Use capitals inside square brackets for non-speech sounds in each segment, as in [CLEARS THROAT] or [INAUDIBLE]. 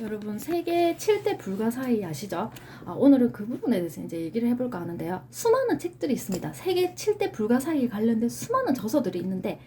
여러분 세계 7대 불가사의 아시죠? 아, 오늘은 그 부분에 대해서 이제 얘기를 해볼까 하는데요. 수많은 책들이 있습니다. 세계 7대 불가사의에 관련된 수많은 저서들이 있는데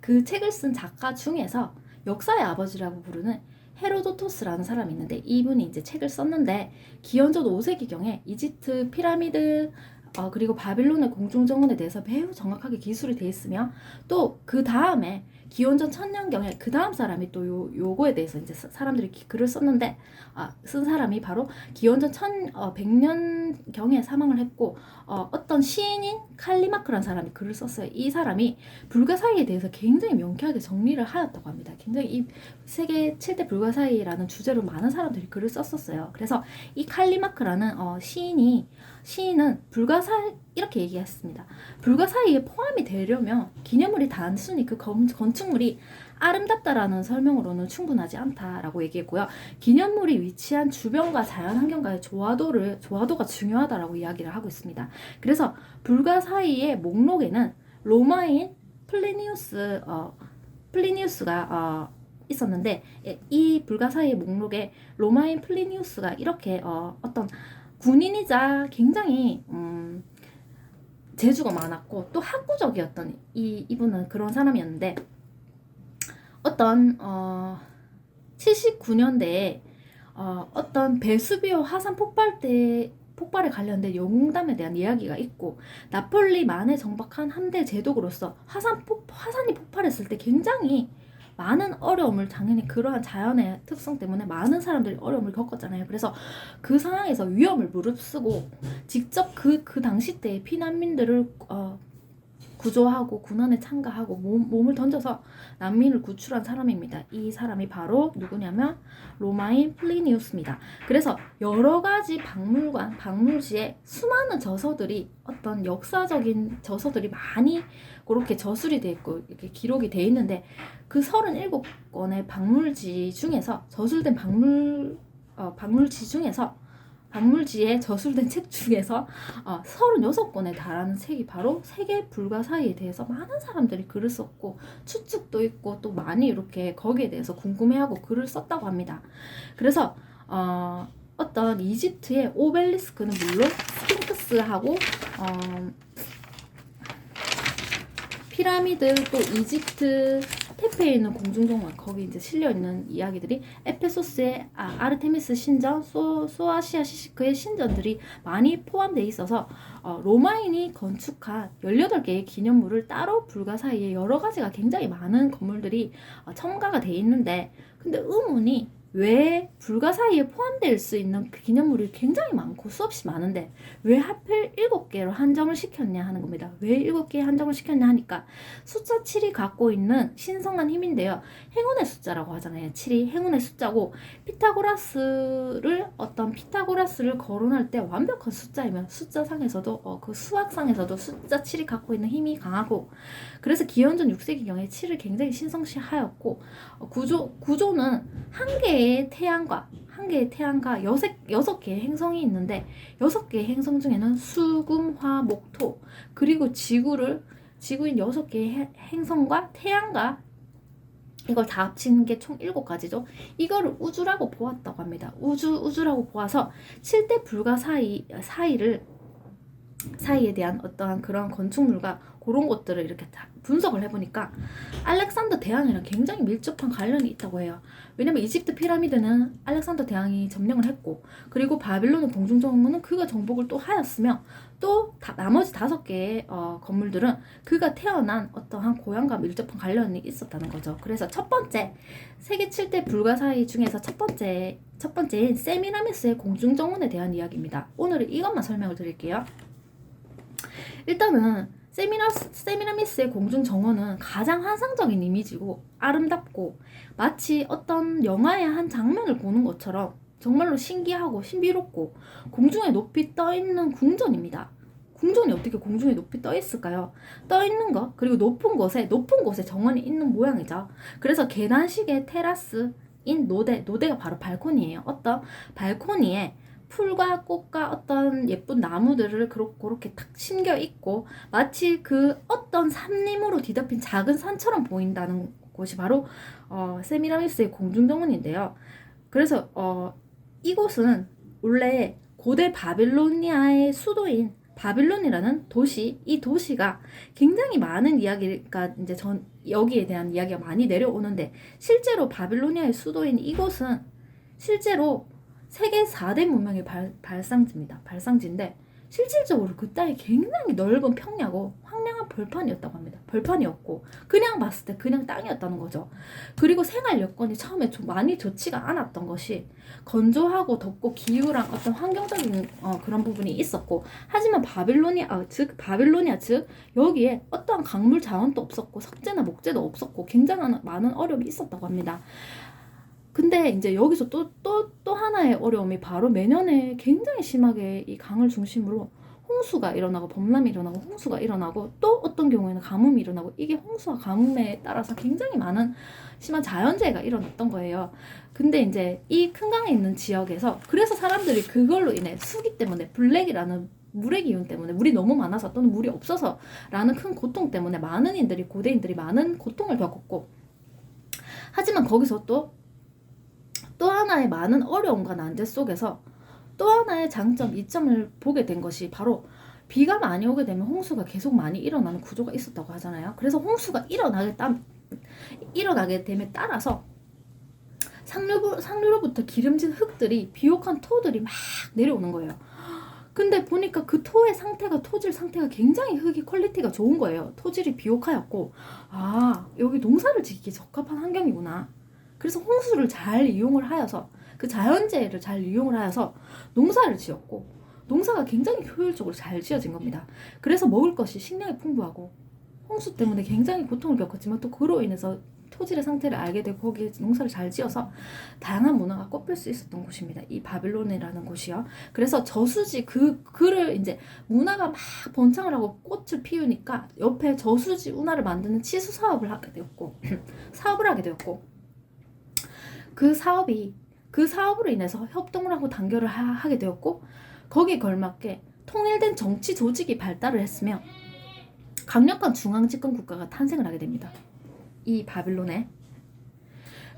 그 책을 쓴 작가 중에서 역사의 아버지라고 부르는 헤로도토스라는 사람이 있는데 이분이 이제 책을 썼는데 기원전 5세기경에 이집트 피라미드 어, 그리고 바빌론의 공중정원에 대해서 매우 정확하게 기술이 돼 있으며 또 그 다음에 기원전 천년경에 그 다음 사람이 또 요, 요거에 대해서 이제 사- 사람들이 기- 글을 썼는데 아, 쓴 사람이 바로 기원전 천 어, 100년경에 사망을 했고 어, 어떤 시인인 칼리마크라는 사람이 글을 썼어요. 이 사람이 불가사의에 대해서 굉장히 명쾌하게 정리를 하였다고 합니다. 굉장히 이 세계 7대 불가사의라는 주제로 많은 사람들이 글을 썼었어요. 그래서 이 칼리마크라는 어, 시인이 시인은 불가사 이렇게 얘기했습니다. 불가사의에 포함이 되려면 기념물이 단순히 그 건, 건축물이 아름답다라는 설명으로는 충분하지 않다라고 얘기했고요. 기념물이 위치한 주변과 자연 환경과의 조화도를 조화도가 중요하다라고 이야기를 하고 있습니다. 그래서 불가사의의 목록에는 로마인 플리니우스 어, 플리니우스가 어, 있었는데 예, 이 불가사의의 목록에 로마인 플리니우스가 이렇게 어, 어떤 군인이자 굉장히 음, 재주가 많았고 또 학구적이었던 이 이분은 그런 사람이었는데 어떤 어 79년대에 어, 어떤 베수비오 화산 폭발 때 폭발에 관련된 영웅담에 대한 이야기가 있고 나폴리 만에 정박한 함대 제독으로서 화산 폭 화산이 폭발했을 때 굉장히 많은 어려움을 당연히 그러한 자연의 특성 때문에 많은 사람들이 어려움을 겪었잖아요. 그래서 그 상황에서 위험을 무릅쓰고 직접 그, 그 당시 때 피난민들을 어, 구조하고 군안에 참가하고 몸, 몸을 던져서 난민을 구출한 사람입니다. 이 사람이 바로 누구냐면 로마인 플리니우스입니다. 그래서 여러 가지 박물관, 박물지에 수많은 저서들이 어떤 역사적인 저서들이 많이 그렇게 저술이 돼 있고 이렇게 기록이 돼 있는데 그 37건의 박물지 중에서 저술된 박물 어, 박물지 중에서 박물지에 저술된 [LAUGHS] 책 중에서 어, 36권에 달하는 책이 바로 세계 불가사의에 대해서 많은 사람들이 글을 썼고 추측도 있고 또 많이 이렇게 거기에 대해서 궁금해하고 글을 썼다고 합니다. 그래서 어, 어떤 이집트의 오벨리스크는 물론 스핑크스하고 어, 피라미드 또 이집트 테페에 있는 공중정원 거기 이제 실려 있는 이야기들이 에페소스의 아, 아르테미스 신전, 소, 소아시아 시시크의 신전들이 많이 포함되어 있어서 어, 로마인이 건축한 18개의 기념물을 따로 불가사의에 여러 가지가 굉장히 많은 건물들이 어, 첨가가 돼 있는데 근데 의문이 왜 불가사의에 포함될 수 있는 그 기념물이 굉장히 많고 수없이 많은데 왜 하필 7개로 한정을 시켰냐 하는 겁니다. 왜 7개에 한정을 시켰냐 하니까 숫자 7이 갖고 있는 신성한 힘인데요. 행운의 숫자라고 하잖아요. 7이 행운의 숫자고 피타고라스를 어떤 피타고라스를 거론할 때 완벽한 숫자이면 숫자상에서도 어, 그 수학상에서도 숫자 7이 갖고 있는 힘이 강하고 그래서 기원전 6세기경에 7을 굉장히 신성시하였고 어, 구조 구조는 한 개의 태양과 한 개의 태양과 여섯 여섯 개의 행성이 있는데 여섯 개의 행성 중에는 수, 금, 화, 목, 토 그리고 지구를 지구인 여섯 개의 해- 행성과 태양과 이걸 다 합친 게 총 일곱 가지죠. 이거를 우주라고 보았다고 합니다. 우주 우주라고 보아서 7대 불가 사이 사이를 사이에 대한 어떠한 그런 건축물과 그런 것들을 이렇게 다 분석을 해보니까 알렉산더 대왕이랑 굉장히 밀접한 관련이 있다고 해요. 왜냐면 이집트 피라미드는 알렉산더 대왕이 점령을 했고 그리고 바빌론의 공중정원은 그가 정복을 또 하였으며 또 다- 나머지 다섯 개의 어, 건물들은 그가 태어난 어떠한 고향과 밀접한 관련이 있었다는 거죠. 그래서 첫 번째 세계 7대 불가사의 중에서 첫 번째 첫 번째인 세미라미스의 공중정원에 대한 이야기입니다. 오늘은 이것만 설명을 드릴게요. 일단은 세미라스, 세미라미스의 공중 정원은 가장 환상적인 이미지고 아름답고 마치 어떤 영화의 한 장면을 보는 것처럼 정말로 신기하고 신비롭고 공중에 높이 떠 있는 궁전입니다. 궁전이 어떻게 공중에 높이 떠 있을까요? 떠 있는 것 그리고 높은 곳에 높은 곳에 정원이 있는 모양이죠. 그래서 계단식의 테라스 인 노대 노대가 바로 발코니예요. 어떤 발코니에 풀과 꽃과 어떤 예쁜 나무들을 그렇- 그렇게 탁 심겨 있고 마치 그 어떤 산림으로 뒤덮인 작은 산처럼 보인다는 곳이 바로 어, 세미라미스의 공중정원인데요. 그래서 어, 이곳은 원래 고대 바빌로니아의 수도인 바빌론이라는 도시, 이 도시가 굉장히 많은 이야기가 이제 전 여기에 대한 이야기가 많이 내려오는데 실제로 바빌로니아의 수도인 이곳은 실제로 세계 4대 문명의 발, 발상지입니다. 발상지인데 실질적으로 그 땅이 굉장히 넓은 평야고 황량한 벌판이었다고 합니다. 벌판이었고 그냥 봤을 때 그냥 땅이었다는 거죠. 그리고 생활 여건이 처음에 좀 많이 좋지가 않았던 것이 건조하고 덥고 기후랑 어떤 환경적인 어, 그런 부분이 있었고 하지만 바빌로니아 아, 즉 바빌로니아 즉 여기에 어떠한 강물 자원도 없었고 석재나 목재도 없었고 굉장히 많은 어려움이 있었다고 합니다. 근데 이제 여기서 또 또 또 하나의 어려움이 바로 매년에 굉장히 심하게 이 강을 중심으로 홍수가 일어나고 범람이 일어나고 홍수가 일어나고 또 어떤 경우에는 가뭄이 일어나고 이게 홍수와 가뭄에 따라서 굉장히 많은 심한 자연재해가 일어났던 거예요. 근데 이제 이 큰 강에 있는 지역에서 그래서 사람들이 그걸로 인해 수기 때문에 블랙이라는 물의 기운 때문에 물이 너무 많아서 또는 물이 없어서라는 큰 고통 때문에 많은 인들이 고대인들이 많은 고통을 겪었고 하지만 거기서 또 또 하나의 많은 어려움과 난제 속에서 또 하나의 장점, 이점을 보게 된 것이 바로 비가 많이 오게 되면 홍수가 계속 많이 일어나는 구조가 있었다고 하잖아요. 그래서 홍수가 일어나게 따, 일어나게 됨에 따라서 상류, 상류로부터 기름진 흙들이 비옥한 토들이 막 내려오는 거예요. 근데 보니까 그 토의 상태가 토질 상태가 굉장히 흙이 퀄리티가 좋은 거예요. 토질이 비옥하였고 아 여기 농사를 짓기 적합한 환경이구나. 그래서 홍수를 잘 이용을 하여서 그 자연재해를 잘 이용을 하여서 농사를 지었고 농사가 굉장히 효율적으로 잘 지어진 겁니다. 그래서 먹을 것이 식량이 풍부하고 홍수 때문에 굉장히 고통을 겪었지만 또 그로 인해서 토질의 상태를 알게 되고 거기에 농사를 잘 지어서 다양한 문화가 꼽힐 수 있었던 곳입니다. 이 바빌론이라는 곳이요. 그래서 저수지 그 그를 이제 문화가 막 번창을 하고 꽃을 피우니까 옆에 저수지 운하를 만드는 치수 사업을 하게 되었고 [CLEARS THROAT] 사업을 하게 되었고 그 사업이 그 사업으로 인해서 협동을 하고 단결을 하, 게 되었고 거기에 걸맞게 통일된 정치 조직이 발달을 했으며 강력한 중앙 집권 국가가 탄생을 하게 됩니다. 이 바빌론에.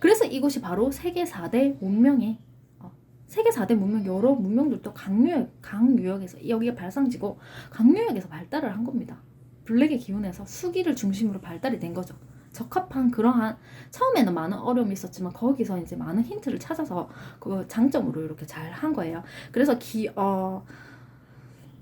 그래서 이곳이 바로 세계 4대 문명의 어, 세계 4대 문명 여러 문명들도 강유역, 강유역에서 여기가 발상지고 강유역에서 발달을 한 겁니다. 블랙의 기운에서 수기를 중심으로 발달이 된 거죠. 적합한 그러한 처음에는 많은 어려움이 있었지만 거기서 이제 많은 힌트를 찾아서 그 장점으로 이렇게 잘 한 거예요. 그래서 기 어.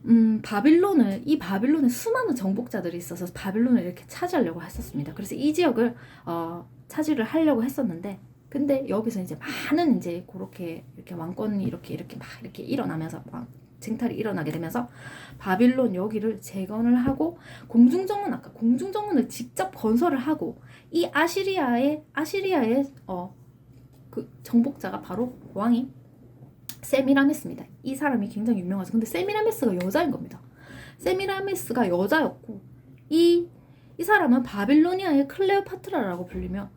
음, 바빌론을 이 바빌론에 수많은 정복자들이 있어서 바빌론을 이렇게 차지하려고 했었습니다. 그래서 이 지역을 어, 차지를 하려고 했었는데 근데 여기서 이제 많은 이제 그렇게 이렇게 왕권이 이렇게 이렇게 막 이렇게 일어나면서 막 쟁탈이 일어나게 되면서 바빌론 여기를 재건을 하고 공중정원 아까 공중정원을 직접 건설을 하고 이 아시리아의 아시리아의 어 그 정복자가 바로 왕이 세미라미스입니다. 이 사람이 굉장히 유명하죠. 근데 세미라미스가 여자인 겁니다. 세미라미스가 여자였고 이 이 사람은 바빌로니아의 클레오파트라라고 불리며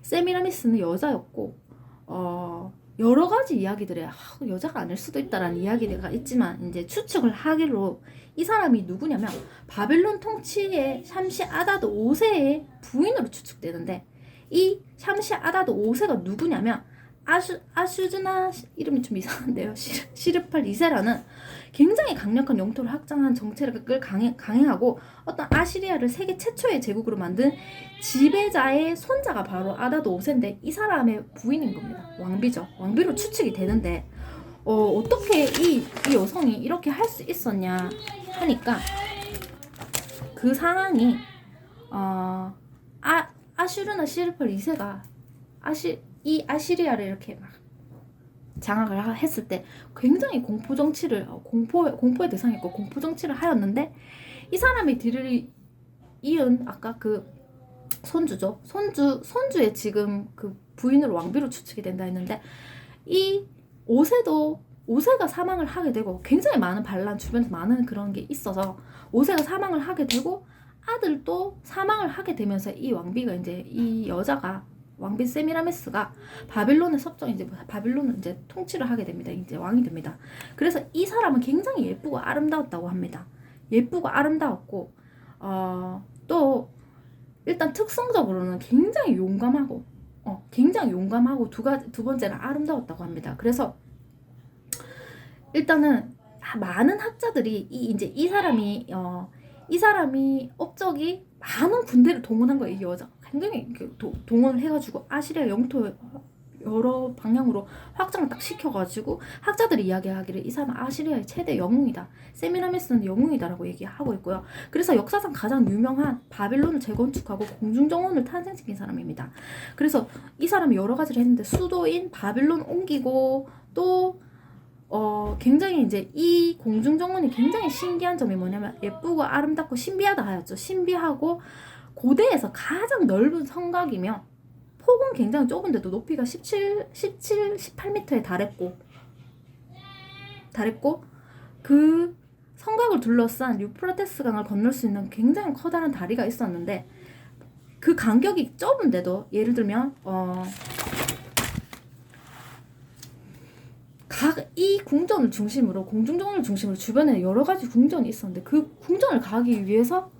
세미라미스는 여자였고 어 여러 가지 이야기들에 아, 여자가 아닐 수도 있다라는 이야기가 있지만 이제 추측을 하기로 이 사람이 누구냐면 바빌론 통치의 샴시 아다드 5세의 부인으로 추측되는데 이 샴시 아다드 5세가 누구냐면 아슈, 아슈즈나 이름이 좀 이상한데요. 시르팔 2세라는 굉장히 강력한 영토를 확장한 정책을 강행, 강행하고 어떤 아시리아를 세계 최초의 제국으로 만든 지배자의 손자가 바로 아다드 5세인데 이 사람의 부인인 겁니다. 왕비죠. 왕비로 추측이 되는데 어, 어떻게 이, 이 여성이 이렇게 할 수 있었냐 하니까 그 상황이 어, 아, 아슈르나 시르팔 2세가 아시 이 아시리아를 이렇게 막 장악을 했을 때 굉장히 공포 정치를 어, 공포 공포의 대상이고 공포 정치를 하였는데 이 사람이 뒤를 이은 아까 그 손주죠. 손주 손주의 지금 그 부인으로 왕비로 추측이 된다 했는데 이 5세도 5세가 사망을 하게 되고 굉장히 많은 반란 주변에서 많은 그런 게 있어서 5세가 사망을 하게 되고 아들도 사망을 하게 되면서 이 왕비가 이제 이 여자가 왕비 세미라메스가 바빌론의 섭정 이제 바빌론을 이제 통치를 하게 됩니다. 이제 왕이 됩니다. 그래서 이 사람은 굉장히 예쁘고 아름다웠다고 합니다. 예쁘고 아름다웠고 어, 또 일단 특성적으로는 굉장히 용감하고 어, 어, 굉장히 용감하고 두 가지 두 번째는 아름다웠다고 합니다. 그래서 일단은 많은 학자들이 이 이제 이 사람이 어, 이 사람이 업적이 많은 군대를 동원한 거예요. 이 여자 굉장히 동원을 해가지고 아시리아 영토 여러 방향으로 확장을 딱 시켜가지고 학자들이 이야기하기를 이 사람은 아시리아의 최대 영웅이다. 세미라미스는 영웅이다라고 얘기하고 있고요. 그래서 역사상 가장 유명한 바빌론을 재건축하고 공중정원을 탄생시킨 사람입니다. 그래서 이 사람이 여러 가지를 했는데 수도인 바빌론 옮기고 또 어, 굉장히 이제 이 공중정원이 굉장히 신기한 점이 뭐냐면 예쁘고 아름답고 신비하다 하였죠. 신비하고 고대에서 가장 넓은 성곽이며 폭은 굉장히 좁은데도 높이가 17, 17, 18m에 달했고 달했고 그 성곽을 둘러싼 유프라테스 강을 건널 수 있는 굉장히 커다란 다리가 있었는데 그 간격이 좁은데도 예를 들면 어, 각 이 궁전을 중심으로 공중정원을 중심으로 주변에 여러 가지 궁전이 있었는데 그 궁전을 가기 위해서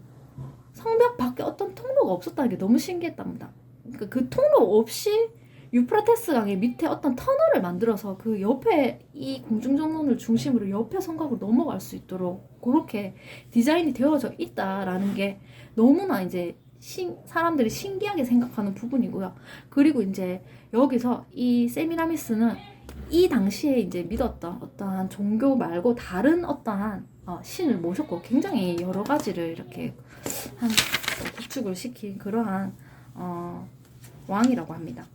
성벽 밖에 어떤 통로가 없었다는 게 너무 신기했답니다. 그러니까 그 통로 없이 유프라테스 강의 밑에 어떤 터널을 만들어서 그 옆에 이 공중정원을 중심으로 옆에 성곽으로 넘어갈 수 있도록 그렇게 디자인이 되어져 있다라는 게 너무나 이제 신, 사람들이 신기하게 생각하는 부분이고요. 그리고 이제 여기서 이 세미라미스는 이 당시에 이제 믿었던 어떠한 종교 말고 다른 어떠한 어, 신을 모셨고 굉장히 여러 가지를 이렇게 한 구축을 시킨 그러한 어, 왕이라고 합니다.